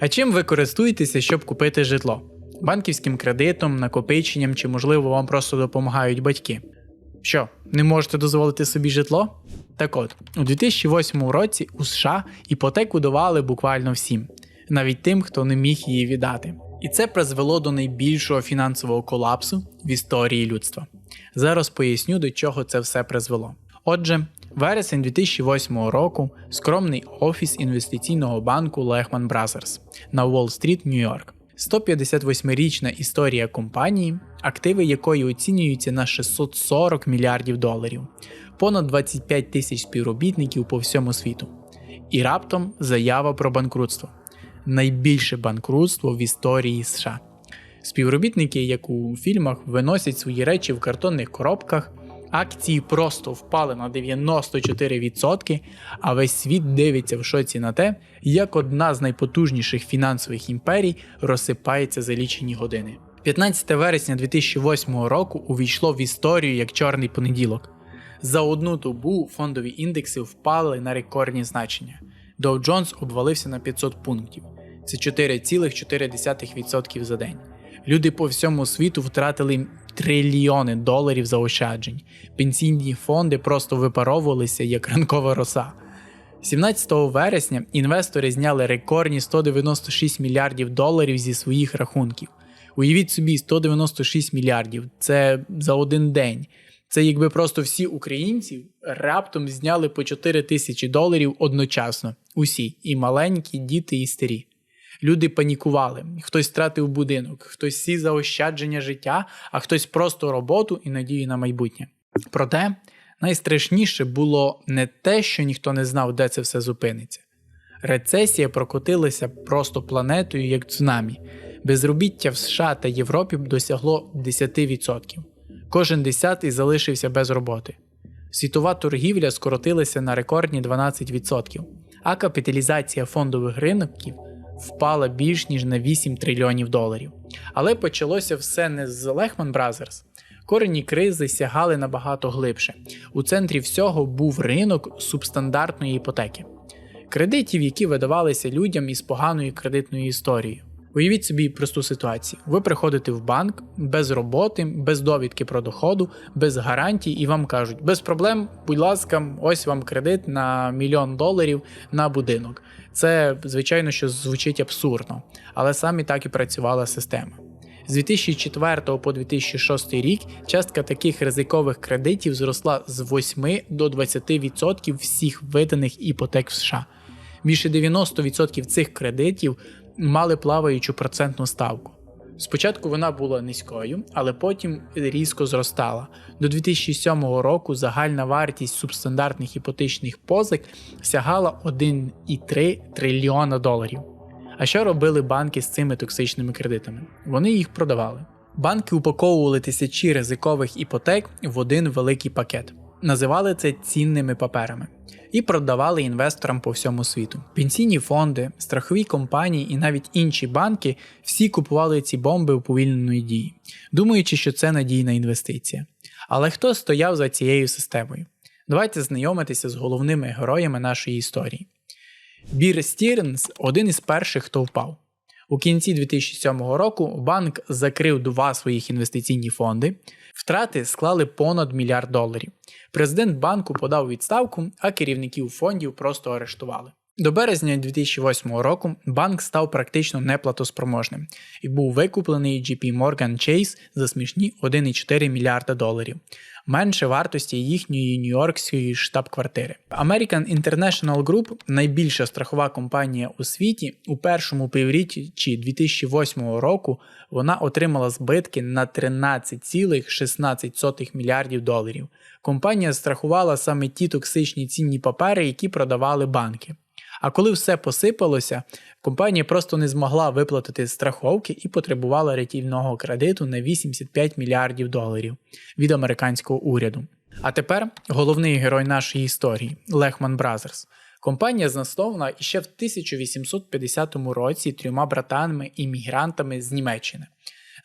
А чим ви користуєтеся, щоб купити житло? Банківським кредитом, накопиченням чи, можливо, вам просто допомагають батьки? Що, не можете дозволити собі житло? Так от, у 2008 році у США іпотеку давали буквально всім, навіть тим, хто не міг її віддати. І це призвело до найбільшого фінансового колапсу в історії людства. Зараз поясню, до чого це все призвело. Отже, вересень 2008 року скромний офіс інвестиційного банку Lehman Brothers на Уолл-стріт, Нью-Йорк. 158-річна історія компанії, активи якої оцінюються на 640 мільярдів доларів, понад 25 тисяч співробітників по всьому світу. І раптом заява про банкрутство. Найбільше банкрутство в історії США. Співробітники, як у фільмах, виносять свої речі в картонних коробках, акції просто впали на 94%, а весь світ дивиться в шоці на те, як одна з найпотужніших фінансових імперій розсипається за лічені години. 15 вересня 2008 року увійшло в історію як чорний понеділок. За одну добу фондові індекси впали на рекордні значення. Dow Jones обвалився на 500 пунктів. Це 4,4% за день. Люди по всьому світу втратили трильйони доларів заощаджень. Пенсійні фонди просто випаровувалися як ранкова роса. 17 вересня інвестори зняли рекордні 196 мільярдів доларів зі своїх рахунків. Уявіть собі, 196 мільярдів це за один день. Це якби просто всі українці раптом зняли по 4 тисячі доларів одночасно. Усі, і маленькі, діти, і старі. Люди панікували, хтось втратив будинок, хтось всі заощадження життя, а хтось просто роботу і надію на майбутнє. Проте найстрашніше було не те, що ніхто не знав, де це все зупиниться. Рецесія прокотилася просто планетою як цунамі. Безробіття в США та Європі досягло 10%. Кожен десятий залишився без роботи. Світова торгівля скоротилася на рекордні 12%, а капіталізація фондових ринків впала більш ніж на 8 трильйонів доларів. Але почалося все не з Lehman Brothers. Корені кризи сягали набагато глибше. У центрі всього був ринок субстандартної іпотеки, кредитів, які видавалися людям із поганою кредитною історією. Уявіть собі просту ситуацію: ви приходите в банк без роботи, без довідки про доходу, без гарантій, і вам кажуть, без проблем, будь ласка, ось вам кредит на мільйон доларів на будинок. Це, звичайно, що звучить абсурдно, але саме так і працювала система. З 2004 по 2006 рік частка таких ризикових кредитів зросла з 8 до 20% всіх виданих іпотек в США. Більше 90% цих кредитів мали плаваючу процентну ставку. Спочатку вона була низькою, але потім різко зростала. До 2007 року загальна вартість субстандартних іпотечних позик сягала 1,3 трильйона доларів. А що робили банки з цими токсичними кредитами? Вони їх продавали. Банки упаковували тисячі ризикових іпотек в один великий пакет. Називали це цінними паперами і продавали інвесторам по всьому світу. Пенсійні фонди, страхові компанії і навіть інші банки всі купували ці бомби уповільненої дії, думаючи, що це надійна інвестиція. Але хто стояв за цією системою? Давайте знайомитися з головними героями нашої історії. Бір Стірнс один із перших, хто впав. У кінці 2007 року банк закрив два своїх інвестиційні фонди. Втрати склали понад мільярд доларів. Президент банку подав відставку, а керівників фондів просто арештували. До березня 2008 року банк став практично неплатоспроможним і був викуплений JP Morgan Chase за смішні 1,4 мільярда доларів, менше вартості їхньої нью-йоркської штаб-квартири. American International Group, найбільша страхова компанія у світі, у першому півріччі 2008 року вона отримала збитки на 13,16 мільярдів доларів. Компанія страхувала саме ті токсичні цінні папери, які продавали банки. А коли все посипалося, компанія просто не змогла виплатити страховки і потребувала рятівного кредиту на 85 мільярдів доларів від американського уряду. А тепер головний герой нашої історії Lehman Brothers. Компанія заснована ще в 1850 році трьома братанами-іммігрантами з Німеччини.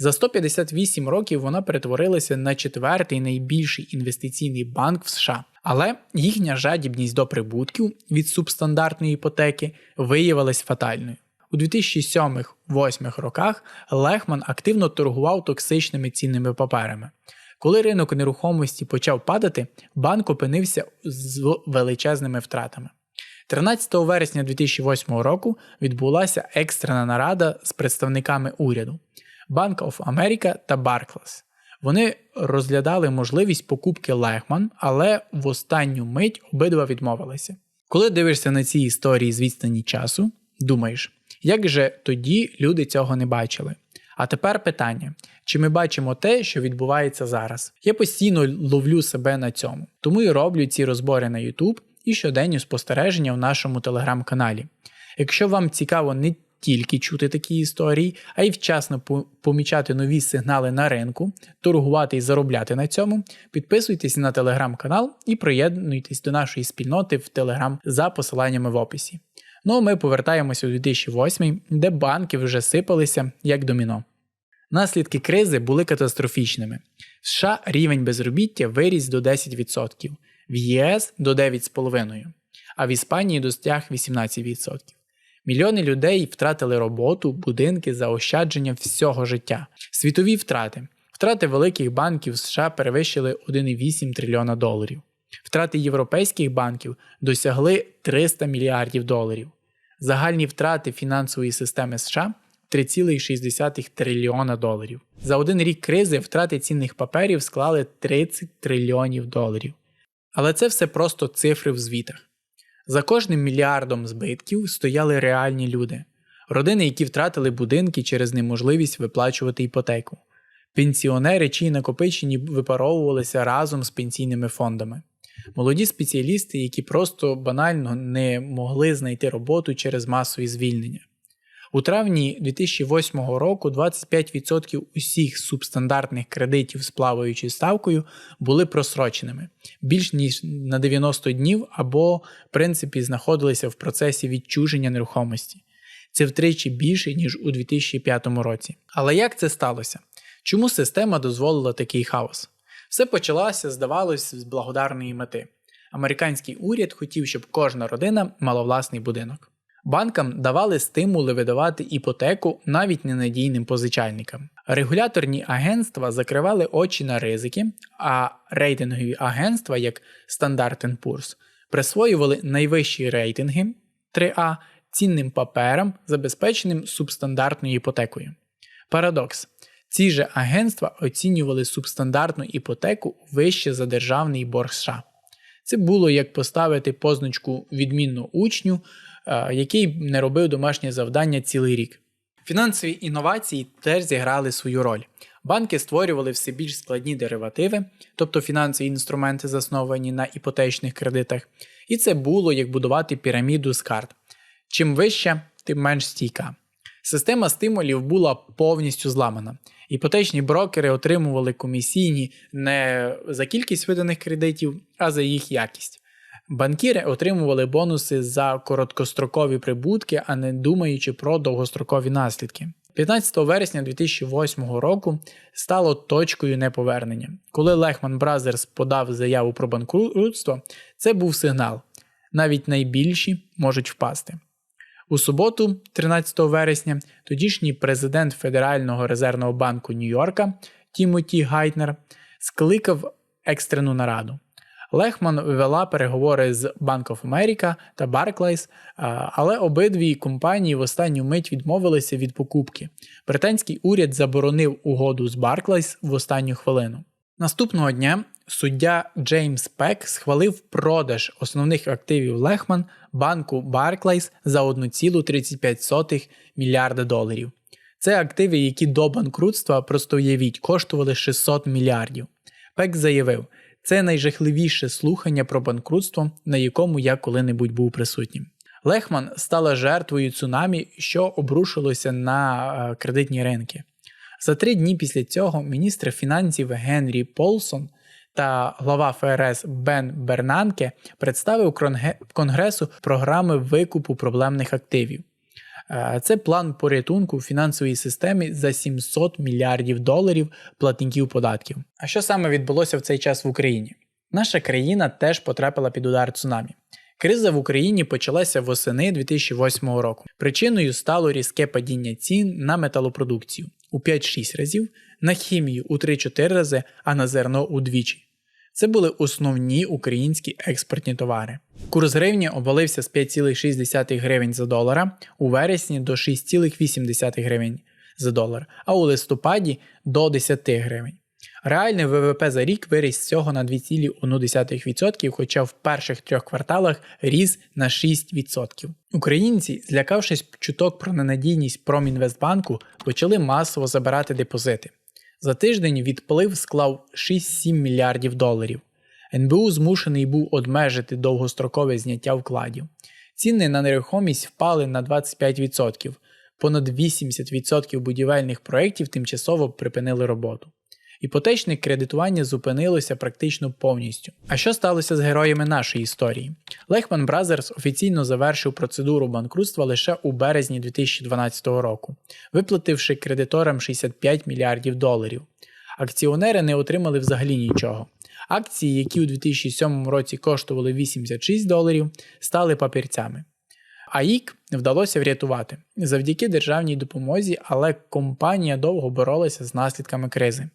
За 158 років вона перетворилася на четвертий найбільший інвестиційний банк в США. Але їхня жадібність до прибутків від субстандартної іпотеки виявилась фатальною. У 2007-2008 роках Лехман активно торгував токсичними цінними паперами. Коли ринок нерухомості почав падати, банк опинився з величезними втратами. 13 вересня 2008 року відбулася екстрена нарада з представниками уряду Bank of America та Barclays. Вони розглядали можливість покупки Лехман, але в останню мить обидва відмовилися. Коли дивишся на ці історії з відстані часу, думаєш, як же тоді люди цього не бачили? А тепер питання: чи ми бачимо те, що відбувається зараз? Я постійно ловлю себе на цьому, тому і роблю ці розбори на YouTube і щоденні спостереження в нашому телеграм-каналі. Якщо вам цікаво не тільки чути такі історії, а й вчасно помічати нові сигнали на ринку, торгувати і заробляти на цьому, підписуйтесь на телеграм-канал і приєднуйтесь до нашої спільноти в Телеграм за посиланнями в описі. Ну а ми повертаємося у 2008, де банки вже сипалися як доміно. Наслідки кризи були катастрофічними. В США рівень безробіття виріс до 10%, в ЄС до 9,5%, а в Іспанії достяг 18%. Мільйони людей втратили роботу, будинки, заощадження всього життя. Світові втрати. Втрати великих банків США перевищили 1,8 трильйона доларів. Втрати європейських банків досягли 300 мільярдів доларів. Загальні втрати фінансової системи США 3,6 трильйона доларів. За один рік кризи втрати цінних паперів склали 30 трильйонів доларів. Але це все просто цифри в звітах. За кожним мільярдом збитків стояли реальні люди, родини, які втратили будинки через неможливість виплачувати іпотеку, пенсіонери, чиї накопичені випаровувалися разом з пенсійними фондами, молоді спеціалісти, які просто банально не могли знайти роботу через масові звільнення. У травні 2008 року 25% усіх субстандартних кредитів з плаваючою ставкою були просроченими більш ніж на 90 днів або, в принципі, знаходилися в процесі відчуження нерухомості. Це втричі більше, ніж у 2005 році. Але як це сталося? Чому система дозволила такий хаос? Все почалося, здавалось, з благодарної мети. Американський уряд хотів, щоб кожна родина мала власний будинок. Банкам давали стимули видавати іпотеку навіть ненадійним позичальникам. Регуляторні агентства закривали очі на ризики, а рейтингові агентства, як Standard Poor's, присвоювали найвищі рейтинги 3А цінним паперам, забезпеченим субстандартною іпотекою. Парадокс. Ці ж агентства оцінювали субстандартну іпотеку вище за державний борг США. Це було як поставити позначку відмінну учню який не робив домашнє завдання цілий рік. Фінансові інновації теж зіграли свою роль. Банки створювали все більш складні деривативи, тобто фінансові інструменти, засновані на іпотечних кредитах, і це було як будувати піраміду з карт. Чим вища, тим менш стійка. Система стимулів була повністю зламана. Іпотечні брокери отримували комісійні не за кількість виданих кредитів, а за їх якість. Банкіри отримували бонуси за короткострокові прибутки, а не думаючи про довгострокові наслідки. 15 вересня 2008 року стало точкою неповернення. Коли Лехман Бразерс подав заяву про банкрутство, це був сигнал. Навіть найбільші можуть впасти. У суботу, 13 вересня, тодішній президент Федерального резервного банку Нью-Йорка Тімоті Гайтнер скликав екстрену нараду. Лехман вела переговори з Bank of America та Barclays, але обидві компанії в останню мить відмовилися від покупки. Британський уряд заборонив угоду з Barclays в останню хвилину. Наступного дня суддя Джеймс Пек схвалив продаж основних активів Лехман банку Barclays за 1,35 мільярда доларів. Це активи, які до банкрутства просто уявіть, коштували 600 мільярдів. Пек заявив, це найжахливіше слухання про банкрутство, на якому я коли-небудь був присутнім. Лехман стала жертвою цунамі, що обрушилося на е, кредитні ринки. За три дні після цього міністр фінансів Генрі Полсон та глава ФРС Бен Бернанке представив Конгресу програми викупу проблемних активів. Е, це план порятунку в фінансовій системі за 700 мільярдів доларів платників податків. А що саме відбулося в цей час в Україні? Наша країна теж потрапила під удар цунамі. Криза в Україні почалася восени 2008 року. Причиною стало різке падіння цін на металопродукцію у 5-6 разів, на хімію у 3-4 рази, а на зерно удвічі. Це були основні українські експортні товари. Курс гривні обвалився з 5,6 гривень за долара у вересні до 6,8 гривень за долар, а у листопаді до 10 гривень. Реальний ВВП за рік виріс всього на 2,1%, хоча в перших трьох кварталах ріс на 6%. Українці, злякавшись чуток про ненадійність Промінвестбанку, почали масово забирати депозити. За тиждень відплив склав 6-7 мільярдів доларів. НБУ змушений був обмежити довгострокове зняття вкладів. Ціни на нерухомість впали на 25%. Понад 80% будівельних проєктів тимчасово припинили роботу. Іпотечне кредитування зупинилося практично повністю. А що сталося з героями нашої історії? Лехман Бразерс офіційно завершив процедуру банкрутства лише у березні 2012 року, виплативши кредиторам 65 мільярдів доларів. Акціонери не отримали взагалі нічого. Акції, які у 2007 році коштували 86 доларів, стали папірцями. А ік вдалося врятувати завдяки державній допомозі, але компанія довго боролася з наслідками кризи.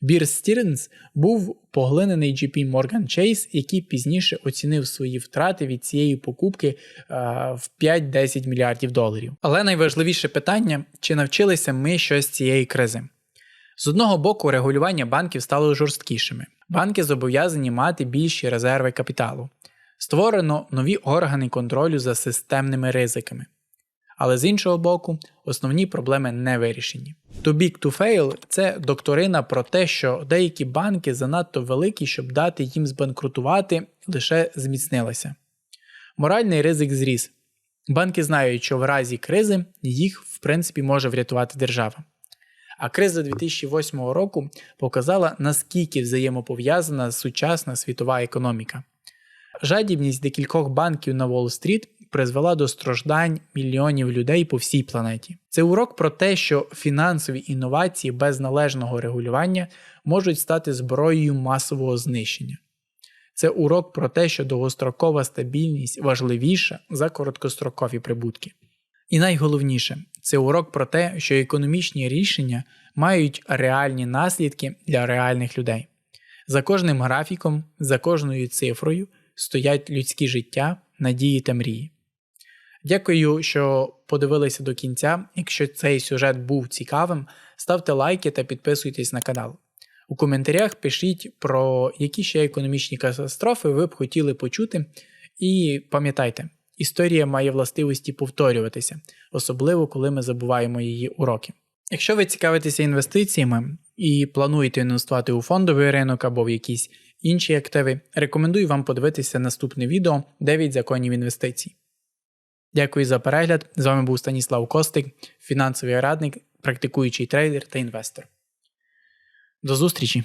Бір Стірнс був поглинений JP Morgan Chase, який пізніше оцінив свої втрати від цієї покупки е, в 5-10 мільярдів доларів. Але найважливіше питання: чи навчилися ми щось цієї кризи? З одного боку, регулювання банків стало жорсткішими. Банки зобов'язані мати більші резерви капіталу. Створено нові органи контролю за системними ризиками. Але з іншого боку, основні проблеми не вирішені. Too big to fail – це докторина про те, що деякі банки занадто великі, щоб дати їм збанкрутувати, лише зміцнилися. Моральний ризик зріс. Банки знають, що в разі кризи їх в принципі може врятувати держава. А криза 2008 року показала, наскільки взаємопов'язана сучасна світова економіка. Жадібність декількох банків на Уолл-стріт призвела до страждань мільйонів людей по всій планеті. Це урок про те, що фінансові інновації без належного регулювання можуть стати зброєю масового знищення. Це урок про те, що довгострокова стабільність важливіша за короткострокові прибутки. І найголовніше, це урок про те, що економічні рішення мають реальні наслідки для реальних людей. За кожним графіком, за кожною цифрою стоять людські життя, надії та мрії. Дякую, що подивилися до кінця. Якщо цей сюжет був цікавим, ставте лайки та підписуйтесь на канал. У коментарях пишіть про які ще економічні катастрофи ви б хотіли почути. І пам'ятайте, історія має властивості повторюватися, особливо коли ми забуваємо її уроки. Якщо ви цікавитеся інвестиціями і плануєте інвестувати у фондовий ринок або в якісь інші активи, рекомендую вам подивитися наступне відео 9 законів інвестицій. Дякую за перегляд. З вами був Станіслав Костик, фінансовий радник, практикуючий трейдер та інвестор. До зустрічі!